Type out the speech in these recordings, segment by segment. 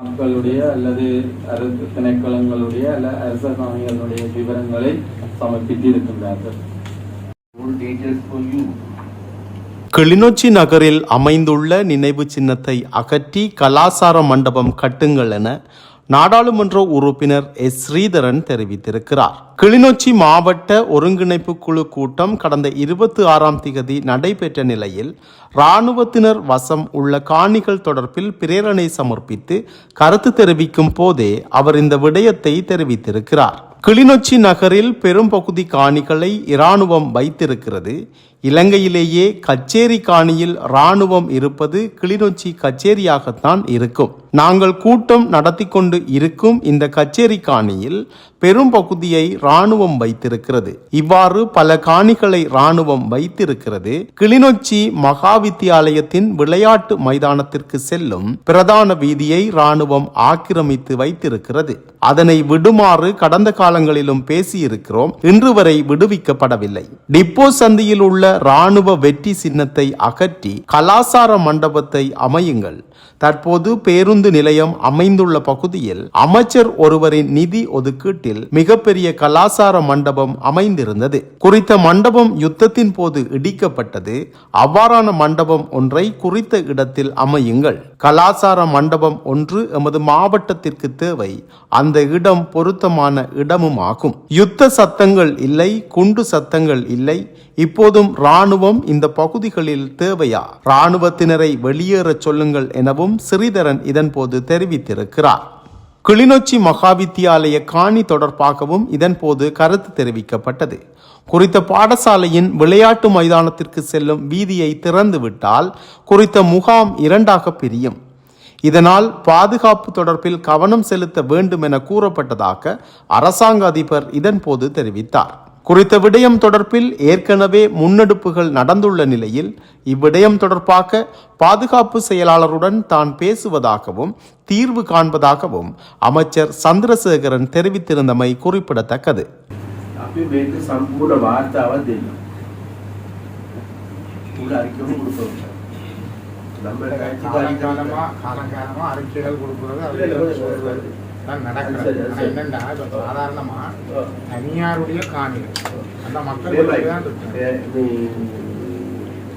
மக்களுடைய அல்லது அரசு திணைக்களங்களுடைய அல்ல அரசாங்கங்களுடைய விவரங்களை சமர்ப்பித்திருக்கின்றார்கள். கிளிநொச்சி நகரில் அமைந்துள்ள நினைவு சின்னத்தை அகற்றி கலாசார மண்டபம் கட்டுங்கள் என நாடாளுமன்ற உறுப்பினர் எஸ். ஸ்ரீதரன் தெரிவித்திருக்கிறார். கிளிநொச்சி மாவட்ட ஒருங்கிணைப்பு குழு கூட்டம் கடந்த இருபத்தி ஆறாம் திகதி நடைபெற்ற நிலையில் இராணுவத்தினர் வசம் உள்ள காணிகள் தொடர்பில் பிரேரணை சமர்ப்பித்து கருத்து தெரிவிக்கும் போதே அவர் இந்த விடயத்தை தெரிவித்திருக்கிறார். கிளிநொச்சி நகரில் பெரும்பகுதி காணிகளை இராணுவம் வைத்திருக்கிறது. இலங்கையிலேயே கச்சேரி காணியில் இராணுவம் இருப்பது கிளிநொச்சி கச்சேரியாகத்தான் இருக்கும். நாங்கள் கூட்டம் நடத்தி கொண்டு இருக்கும் இந்த கச்சேரி காணியில் பெரும் பகுதியை இராணுவம் வைத்திருக்கிறது. இவ்வாறு பல காணிகளை இராணுவம் வைத்திருக்கிறது. கிளிநொச்சி மகா வித்தியாலயத்தின் விளையாட்டு மைதானத்திற்கு செல்லும் பிரதான வீதியை இராணுவம் ஆக்கிரமித்து வைத்திருக்கிறது. அதனை விடுமாறு கடந்த காலங்களிலும் பேசியிருக்கிறோம். இன்று வரை விடுவிக்கப்படவில்லை. டிப்போ சந்தியில் உள்ள இராணுவ வெற்றி சின்னத்தை அகற்றி கலாசார மண்டபத்தை அமையுங்கள். தற்போது பேருந்து நிலையம் அமைந்துள்ள பகுதியில் அமைச்சர் ஒருவரின் நிதி ஒதுக்கீட்டில் மிகப்பெரிய கலாசார மண்டபம் அமைந்திருந்தது. குறித்த மண்டபம் யுத்தத்தின் போது இடிக்கப்பட்டது. அவ்வாறான மண்டபம் ஒன்றை குறித்த இடத்தில் அமையுங்கள். கலாசார மண்டபம் ஒன்று எமது மாவட்டத்திற்கு தேவை. அந்த இடம் பொருத்தமான இடமும் ஆகும். யுத்த சத்தங்கள் இல்லை குண்டு சத்தங்கள் இல்லை. இப்போதும் ராணுவம் இந்த பகுதிகளில் தேவையா? ராணுவத்தினரை வெளியேறச் சொல்லுங்கள் என எனவும் ஸ்ரீதரன் இதன்போது தெரிவித்திருக்கிறார். கிளிநொச்சி மகாவித்தியாலய காணி தொடர்பாகவும் இதன்போது கருத்து தெரிவிக்கப்பட்டது. குறித்த பாடசாலையின் விளையாட்டு மைதானத்திற்கு செல்லும் வீதியை திறந்துவிட்டால் குறித்த முகாம் இரண்டாக பிரியும். இதனால் பாதுகாப்பு தொடர்பில் கவனம் செலுத்த வேண்டும் என கூறப்பட்டதாக அரசாங்க அதிபர் இதன்போது தெரிவித்தார். குறித்த விடயம் தொடர்பில் ஏற்கனவே முன்னெடுப்புகள் நடந்துள்ள நிலையில் இவ்விடயம் தொடர்பாக பாதுகாப்பு செயலாளருடன் தான் பேசுவதாகவும் தீர்வு காண்பதாகவும் அமைச்சர் சந்திரசேகரன் தெரிவித்திருந்தமை குறிப்பிடத்தக்கது. அறிக்கைகள் கொடுக்கிறது இல்ல, இல்ல, அது இல்ல, சொல்றது தான் நடக்கிறது சரி, ஆனா சரி. என்னண்டா இப்ப சாதாரணமா தனியாருடைய காணிகள் அந்த மக்கள் මේමයි. தான் இருக்கு ඒ මේ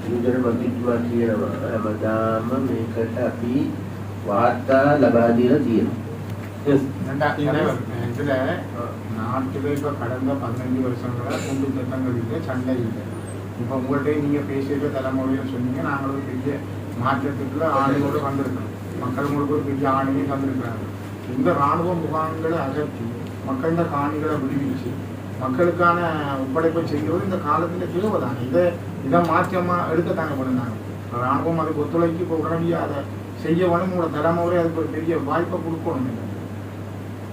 නිදර මන්ත්‍රීතුමා කියනවා හැමදාම මේකට අපි වාර්තා ලබා දීලා තියෙනවා. Yes. என்னண்டா, தலைவர், இதுல நாட்டுல இப்ப கடந்த பதினஞ்சு வருஷங்களா குண்டு திட்டங்கள் இல்லை சண்டை இல்லை இப்ப உங்கள்ட்ட நீங்க பேசியிருக்க தலைமுறையில சொன்னீங்க நாங்கள் ஒரு பெரிய மாற்றத்துக்குள்ள ஆணையோடு வந்திருக்கோம் மக்கள் உங்களுக்கு ஒரு பெரிய ஆணையும் வந்திருக்கிறாங்க இந்த ராணுவ முகாம்களை அகற்றி மக்களோட காணிகளை விடுவிச்சு மக்களுக்கான ஒப்படைப்பை செய்கிறது இந்த காலத்துல தேவைதான் இதை இதை மாற்றமா எடுக்கத்தாங்க பண்ணுனாங்க ராணுவம் அதுக்கு ஒத்துழைக்கு இப்போ உடனடியாக அதை செய்ய வேணும் உங்களோட தலைமுறை அதுக்கு ஒரு பெரிய வாய்ப்பை கொடுக்கணும்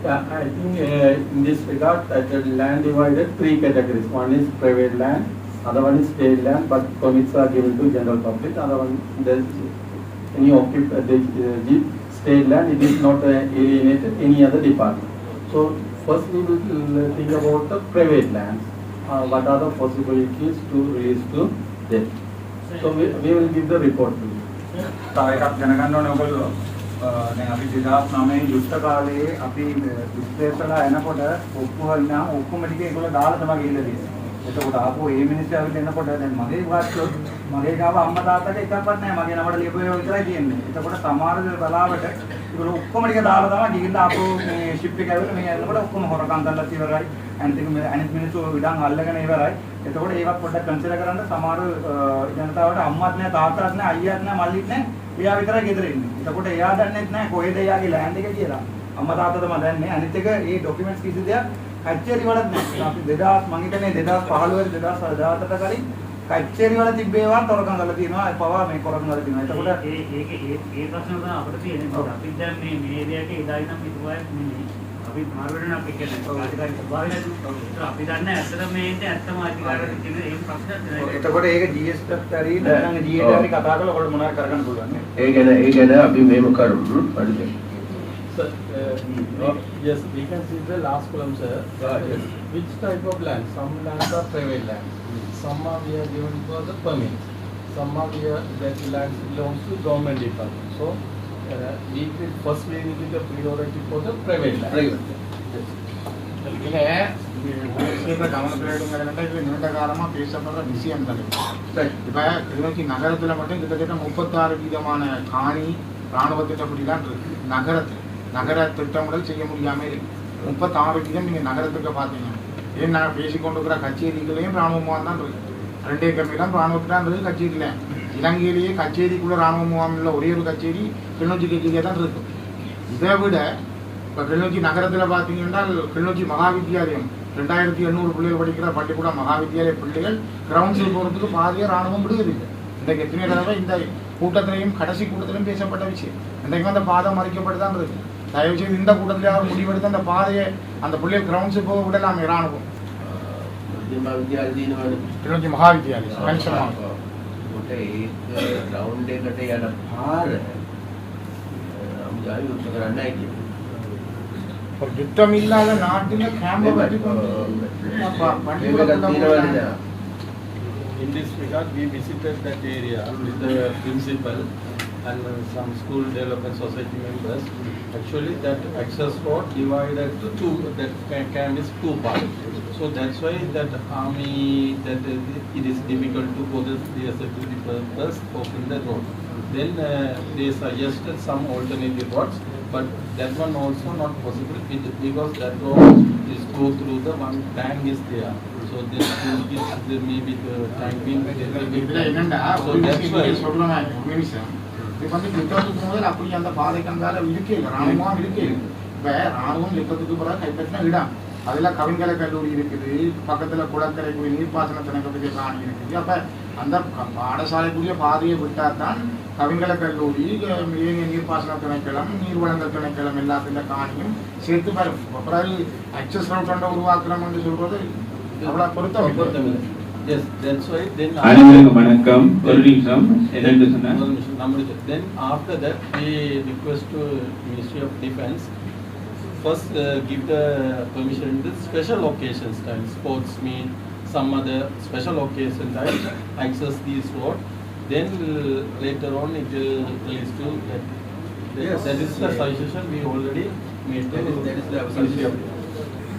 Yeah, I think uh, in this regard, that the land divided three categories. One is private land, other one is state land, but permits are given to general public. Other one, there's any occupant, uh, the, uh, state land, it is not uh, alienated any other department. So first we will uh, think about the private lands. Uh, what are the possibilities to release to them? So we, we will give the report to you. තව එකක් දැනගන්න ඕනේ ඔයගොල්ලෝ අ, දැන් අපි 2009 යුද්ධ කාලේ අපි uh, විශ්ලේෂණලා එනකොට ඔක්කොම ඉන්නා ඔක්කොම ටික ඒගොල්ලෝ දාලා තමයි ගිහිල්ලා තියෙන්නේ. එතකොට ආපහු ඒ මිනිස්සු ඇවිත් එනකොට දැන් මගේ වාස්තුව මගේ ගාව අම්මා තාත්තට එකක්වත් නැහැ. මගේ නමට ලියපු ඒවා විතරයි තියෙන්නේ. එතකොට සමහර වෙලාවට ඒගොල්ලෝ ඔක්කොම ටික දාලා තමයි ගිහිල්ලා ආපහු මේ ෂිප් එක ඇවිල්ලා මේ එනකොට ඔක්කොම හොරකම් කරලා ඉවරයි. අනිත් එක මේ අනිත් මිනිස්සු ඉඩම් අල්ලගෙන ඉවරයි. එතකොට ඒවත් පොඩ්ඩක් කන්සිඩර් කරන්න සමහර අ, ජනතාවට අම්මත් නැහැ තාත්තත් නැහැ අයියාත් නැහැ මල්ලිත් නැහැ. එයා විතරයි ගෙදර ඉන්නේ. එතකොට එයා දන්නෙත් නැහැ කොහෙද එයාගේ ලෑන්ඩ් එක කියලා. අම්මා තාත්තා තමයි දන්නේ. අනිත් එක මේ ડોකියුමන්ට්ස් කිසි දෙයක් කච්චේරි වලත් නැහැ. අපි 2000 මං හිතන්නේ 2015 2017 කලින් කච්චේරි වල තිබ්බේවා තොරකම් කරලා තියෙනවා. ඒ පවා මේ කොරකම් කරලා තියෙනවා. එතකොට ඒ ඒක ඒ ඒ ප්‍රශ්න තමයි අපිට තියෙන්නේ. අපි දැන් මේ මේ ඒරියාට එදායි නම් හිතුවාක් නෙමෙයි. අපි මාරුවෙන අපි කියන්නේ අධිකාරී ස්වභාවයෙන් අපි දන්නේ ඇත්තටම මේන්ට ඇත්තම අධිකාරී තියෙන ඒ ප්‍රශ්නයක් නෑ. එතකොට ඒක GS ට හරි නැත්නම් GA ට හරි කතා කරලා ඔයාලට මොනවද කරගන්න පුළුවන්. ඒ ගැන ඒ ගැන අපි මෙහෙම කරමු. හරිද? Sir, uh, yes, we can see the last column, sir. yes. Which type of land? Some lands are private land. Some are we are given for the permit. Some are we are, that land belongs to government department. So uh, we did first we did the priority for the private land. Private. இதுல ஒரு விஷயத்தை கவனத்தில் எடுங்கிறதுனா இது நீண்ட காலமா பேசப்படுற விஷயம் தான் Right. இப்ப கிளிநொச்சி நகரத்துல மட்டும் கிட்டத்தட்ட முப்பத்தாறு விதமான காணி ராணுவ திட்டப்படிலாம் இருக்கு நகரத்தில் நகர திட்டமிடல் செய்ய முடியாம இருக்கு. முப்பத்தாறு வீதம் நீங்க நகரத்துக்கு பாத்தீங்க ஏன் நான் பேசிக்கொண்டிருக்கிற கச்சேரிகளையும் ராணுவமாக தான் இருக்கு. ரெண்டே ஏக்கர் நிலம் ராணுவத்தான் இருக்கு கச்சேரியில. இலங்கையிலேயே கச்சேரிக்குள்ள ராணுவ முகாமில் ஒரே ஒரு கச்சேரி கிளிநொச்சி கச்சேரியா தான் இருக்கு. இதை விட இப்போ கிளிநொச்சி நகரத்தில் பார்த்தீங்கன்னா கிளிநொச்சி மகாவித்யாலயம். ரெண்டாயிரத்தி எண்ணூறு பிள்ளைகள் படிக்கிற பள்ளிக்கூடம் மகாவித்யாலய பிள்ளைகள் கிரவுண்ட்ஸில் போகிறதுக்கு பாதியாக ராணுவம் விடுகிறது. இன்றைக்கு எத்தனை தடவை இந்த கூட்டத்திலையும் கடைசி கூட்டத்திலையும் பேசப்பட்ட விஷயம். இன்றைக்கு அந்த பாதம் மறைக்கப்பட்டு தான் இருக்கு. தயவு செய்து இந்த கூட்டத்திலே அவர் முடிவெடுத்து அந்த பாதையை அந்த பிள்ளைகள் கிரவுண்ட்ஸுக்கு போக விடலாமே ராணுவம் මධ්‍යම විද්‍යාලදීනවනේ. கிளிநொச்சி மகா வித்தியாலயம் கணிசமாக කොට ඒක රවුන්ඩ් එකට යන පාර අමුදාවි උත්සව කරන්න ඇති. ஒரு யுத்தம் இல்லாத நாட்டில் கேம்ப வச்சு கொண்டு அப்ப பள்ளிக்கூடத்துல போறாங்க. In this regard, we visited that area with the principal and uh, some school development society members, actually that access road divided to two, that can, can is two parts. So that's why that army, that uh, it is difficult to for uh, the security purpose open the road. Then uh, they suggested some alternative roads, but that one also not possible because that road is go through the one tank is there. So this is maybe the tank being. So that's why. இப்போ வந்து யுத்தத்துக்கு முதல் அப்படி அந்த பாதைக்கங்கால அந்தால இருக்கே இல்லை. ராணுவம் இருக்கே இப்போ ராணுவம் யுத்தத்துக்கு பிறகு கைப்பற்றின இடம். அதில் கவிங்கரை கல்லூரி இருக்குது. பக்கத்தில் குளக்கரைக்குரிய நீர்ப்பாசன திணைக்கக்கூடிய காணி இருக்குது. அப்போ அந்த பாடசாலைக்குரிய பாதையை விட்டால் தான் கவிங்கர கல்லூரி அஹ், நீர்ப்பாசன திணைக்களம் நீர்வளங்கள் திணைக்களம் எல்லாத்துல காணியும் சேர்த்து வரும். அப்புறம் அக்சஸ் ரவுட் உருவாக்குறோம் என்று அவ்வளோ அவ்வளவு பொருத்தம் இல்லை. Yes, that's why then. அனைவருக்கும் வணக்கம் ஒரு நிமிஷம் என்னன்னு சொன்னா ஒரு நிமிஷம், நான் முடிச்சேன். Then after that, we request to Ministry of Defence, first uh, give the permission to special occasions time, sports meet, some other special occasion time, access these road. Then uh, later on, it will release to that. Yes. That is the suggestion we already made. to That is- that is the Ministry of Defence.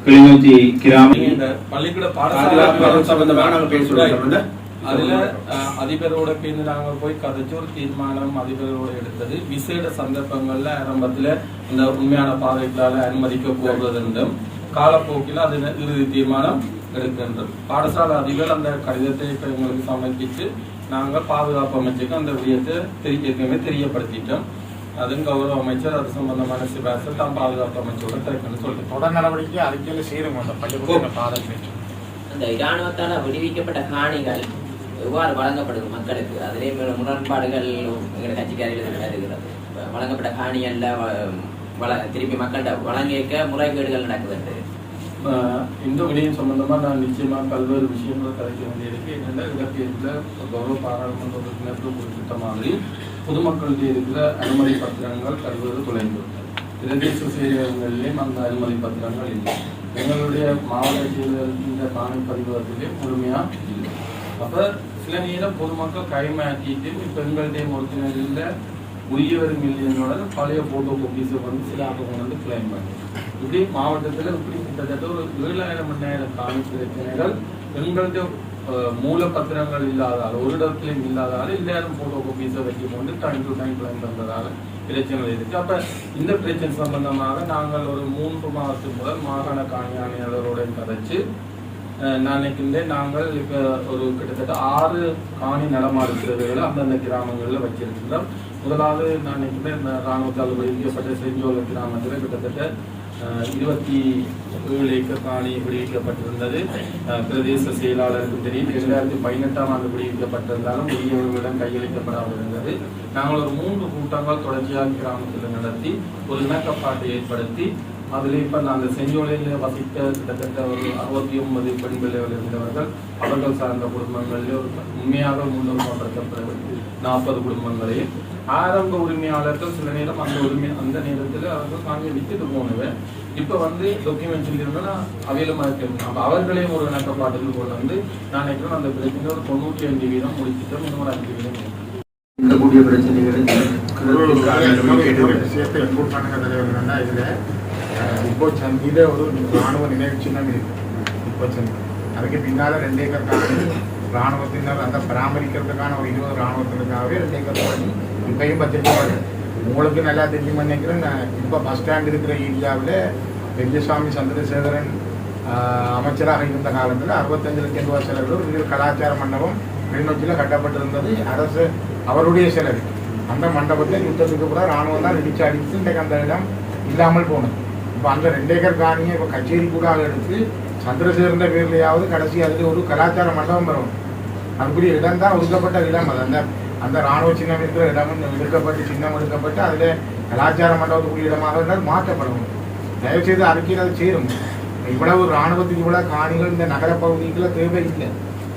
Kilinochchi கிராம. இந்த பள்ளிக்கூட பாடசாலை. அதுல அதிபரோட சேர்ந்து நாங்க போய் கதைச்சு ஒரு தீர்மானம் அதிபரோட எடுத்தது. விசேட சந்தர்ப்பங்கள்ல ஆரம்பத்துல இந்த உண்மையான பாதைகளால அனுமதிக்க போடுறதுண்டும் காலப்போக்கில் அது இறுதி தீர்மானம் எடுக்கின்றது. பாடசாலை அதிபர் அந்த கடிதத்தை இப்ப எங்களுக்கு சமர்ப்பிச்சு நாங்கள் பாதுகாப்பு அமைச்சுக்கு அந்த விடயத்தை தெரிய ஏற்கனவே தெரியப்படுத்திட்டோம். அதுவும் கௌரவ அமைச்சர் அது சம்பந்தமான சிபாசை தான் பாதுகாப்பு அமைச்சரோட திறக்கணும்னு சொல்லிட்டு. தொடர் நடவடிக்கை அறிக்கையில் சேரும் அந்த பள்ளிக்கூட பாதை பேச்சு அந்த இராணுவத்தால் விடுவிக்கப்பட்ட காணிகள் எவ்வாறு வழங்கப்படுது மக்களுக்கு? அதிலே முரண்பாடுகள் எங்கள் கட்சிக்காரிகள் வருகிறது. வழங்கப்பட்ட காணிகள்ல வ- வள திருப்பி மக்கள்கிட்ட வழங்கிக்க முறைகேடுகள் நடக்குது இந்த விடயம் சம்பந்தமா நான் நிச்சயமா பல்வேறு விஷயங்கள் கலைக்க வேண்டியிருக்கு. என்னென்ன இடப்பெயர்ல கௌரவ பாராளுமன்ற உறுப்பினர்கள் குறிப்பிட்ட மாதிரி பொதுமக்களுடைய இருக்கிற அனுமதி பத்திரங்கள் பல்வேறு தொலைந்து பிரதேச செயலகங்களிலும் அந்த அனுமதி பத்திரங்கள் இல்லை. எங்களுடைய மாவட்ட செயலர் இந்த பதிவகத்திலே முழுமையா இல்லை. அப்ப சில நேரம் பொதுமக்கள் கைமாற்றிட்டு பெண்களுடைய எங்களுடைய உரியவர் மில்லியனோட பழைய போட்டோ கோப்பீஸை வந்து சில ஆக்கம் வந்து கிளைம் பண்ணி. இப்படி மாவட்டத்தில் இப்படி கிட்டத்தட்ட ஒரு ஏழாயிரம் எண்ணாயிரம் காணி பிரச்சனைகள் எங்களுடைய மூல பத்திரங்கள் இல்லாதால் ஒரு இடத்துலையும் இல்லாதால எல்லாரும் போட்டோ கோப்பீஸை வைக்கும் கொண்டு டைம் டு டைம் கிளைம் பண்ணுறதால பிரச்சனைகள் இருக்கு. அப்ப இந்த பிரச்சனை சம்பந்தமாக நாங்கள் ஒரு மூன்று மாதத்துக்கு முதல் மாகாண காணி ஆணையாளரோட கதைச்சு நாளைக்கு நாங்கள் இப்போ ஒரு கிட்டத்தட்ட ஆறு காணி நடமாடு சேவைகளை அந்தந்த கிராமங்களில் வச்சிருக்கின்றோம். முதலாவது நான் நினைக்கின்றேன் இந்த ராணுவத்தால் விடுவிக்கப்பட்ட செஞ்சோல கிராமத்தில் கிட்டத்தட்ட இருபத்தி ஏழு ஏக்கர் காணி விடுவிக்கப்பட்டிருந்தது பிரதேச செயலாளருக்கு தெரியும் இரண்டாயிரத்தி பதினெட்டாம் ஆண்டு விடுவிக்கப்பட்டிருந்தாலும் உரியவர்களிடம் கையளிக்கப்படாமல் இருந்தது நாங்கள் ஒரு மூன்று கூட்டங்கள் தொடர்ச்சியாக கிராமத்தில் நடத்தி ஒரு இணக்கப்பாட்டை ஏற்படுத்தி அதில் இப்போ நாங்கள் செஞ்சோலையில் வசித்த கிட்டத்தட்ட ஒரு அறுபத்தி ஒன்பது பெண் பிள்ளைகள் இருந்தவர்கள் அவர்கள் சார்ந்த குடும்பங்களில் ஒரு உண்மையாக முன்னுரிமைப்படுத்தப்பட்ட நாற்பது குடும்பங்களையும் ஆரம்ப உரிமையாளர்கள் சில நேரம் அந்த உரிமை அந்த நேரத்தில் அவர்கள் காணி விட்டுட்டு போனவன் இப்போ வந்து டாக்குமெண்ட்ஸில் இருந்தால் அவையிலுமா இருக்கு அப்போ அவர்களையும் ஒரு இணக்கப்பாட்டுக்கு கொண்டு வந்து நான் நினைக்கிறேன் அந்த பிரச்சனை ஒரு தொண்ணூற்றி அஞ்சு வீதம் முடிச்சுட்டோம் இன்னொரு அஞ்சு வீதம் இருக்கு. இருக்கக்கூடிய பிரச்சனைகளை இப்போ சந்தியில ஒரு ராணுவ நினைவு சின்னம் இருக்கு இப்போ சந்தி அதுக்கு பின்னால ரெண்டு ஏக்கர் காணி ராணுவத்தினர் அந்த பராமரிக்கிறதுக்கான ஒரு இருபது ராணுவத்தினருக்காகவே ரெண்டு ஏக்கர் காணி இப்பயும் பத்திரிக்கை உங்களுக்கு நல்லா தெரியும் நினைக்கிறேன் இப்போ பஸ் ஸ்டாண்ட் இருக்கிற ஏரியாவில் பெரியசாமி சந்திரசேகரன் அமைச்சராக இருந்த காலத்தில் அறுபத்தஞ்சு லட்சம் ரூபாய் செலவில் ஒரு கலாச்சார மண்டபம் கிளிநொச்சியில் கட்டப்பட்டிருந்தது அரசு அவருடைய செலவு அந்த மண்டபத்தை யுத்தத்துக்கு கூட ராணுவம் தான் இடிச்சு அடித்து இன்றைக்கு அந்த இடம் இல்லாமல் போனது இப்போ அந்த ரெண்டு ஏக்கர் காணியை இப்போ கச்சேரி கூட எடுத்து சந்திரசேகரன் பேர்லையாவது கடைசி அதில் ஒரு கலாச்சார மண்டபம் வரும். அதுக்குரிய இடம் தான் ஒதுக்கப்பட்ட இடம். அது அந்த அந்த ராணுவ சின்னம் இருக்கிற இடம் எடுக்கப்பட்டு சின்னம் எடுக்கப்பட்டு அதில் கலாச்சார மண்டபத்துக்குரிய இடமாக இருந்தால் மாற்றப்படும். தயவுசெய்து அறிக்கையில் அது சேரும். இவ்வளவு ராணுவத்துக்கு இவ்வளவு காணிகள் இந்த நகர பகுதிக்குள்ள தேவை இல்லை.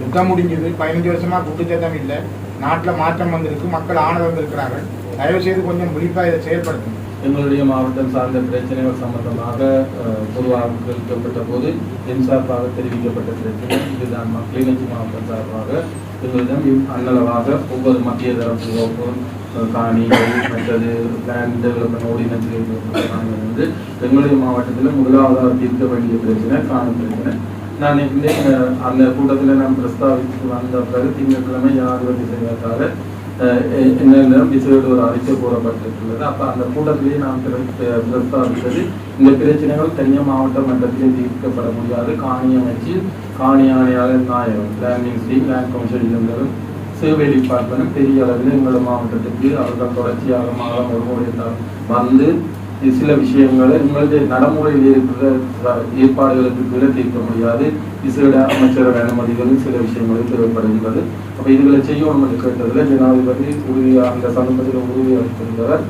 யுத்தம் முடிஞ்சது. பதினஞ்சு வருஷமாக குட்டுச்சேதம் இல்லை. நாட்டில் மாற்றம் வந்திருக்கு. மக்கள் ஆனது வந்திருக்கிறார்கள். தயவு செய்து கொஞ்சம் விழிப்பாக இதை செயல்படுத்தும் எங்களுடைய மாவட்டம் சார்ந்த பிரச்சனைகள் சம்பந்தமாக அஹ், பொதுவாக போது என் சார்பாக தெரிவிக்கப்பட்ட பிரச்சனை. இதுதான் கிளிநொச்சி மாவட்டம் சார்பாக எங்களிடம் அன்னளவாக ஒவ்வொரு மத்திய தரப்பு காணிகள் மற்றது லேண்ட் டெவலப்மெண்ட் ஓடினன்ஸ் வந்து எங்களுடைய மாவட்டத்தில் முதலாவதாக தீர்க்க வேண்டிய பிரச்சனை காணும் பிரச்சனை. நான் இந்த அந்த கூட்டத்தில் நான் பிரஸ்தாவித்து வந்த பிறகு திங்கட்கிழமை ஜனாதிபதி செய்வதற்காக என்னிடம் இசையோடு ஒரு அறிக்கை கூறப்பட்டிருக்கிறது அப்ப அந்த கூட்டத்திலேயே நாம் பிரஸ்தாபித்தது இந்த பிரச்சனைகள் தனியாக மாவட்ட மட்டத்திலே தீர்க்கப்பட முடியாது. காணி அமைச்சு காணி ஆணையாளர் நாயகம் லேண்ட் மினிஸ்ட்ரி லேண்ட் கவுன்சில் இருந்ததும் சேவை டிபார்ட்மெண்ட் பெரிய அளவில் எங்களோட மாவட்டத்துக்கு அவர்கள் தொடர்ச்சியாக மாதம் ஒரு முறை வந்து சில விஷயங்களை எங்களுடைய நடைமுறையில் இருக்கிற ஏற்பாடுகளுக்கு கீழே தீர்க்க முடியாது. விசேட அமைச்சரோட அனுமதிகளும் சில விஷயங்களும் தேவைப்படுகின்றது. அப்போ இதுகளை செய்யணும் என்று கேட்டதில் ஜனாதிபதி உறுதி அந்த சந்தர்ப்பத்தில் உறுதி அளித்திருந்தவர்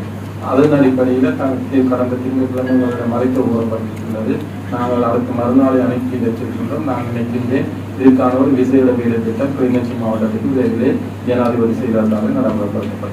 அதன் அடிப்படையில் தங்களுக்கு கடந்த திங்கட்கிழமை உங்களிடம் மறைத்து கூறப்பட்டிருக்கிறது நாங்கள் அதற்கு மறுநாளை அனுப்பி வச்சிருக்கின்றோம் நான் நினைக்கின்றேன் இதுக்கான ஒரு விசேட வேலை திட்டம் கிளிநொச்சி மாவட்டத்துக்கு விரைவிலே ஜனாதிபதி செயலாளராக நடைமுறைப்படுத்தப்படும்.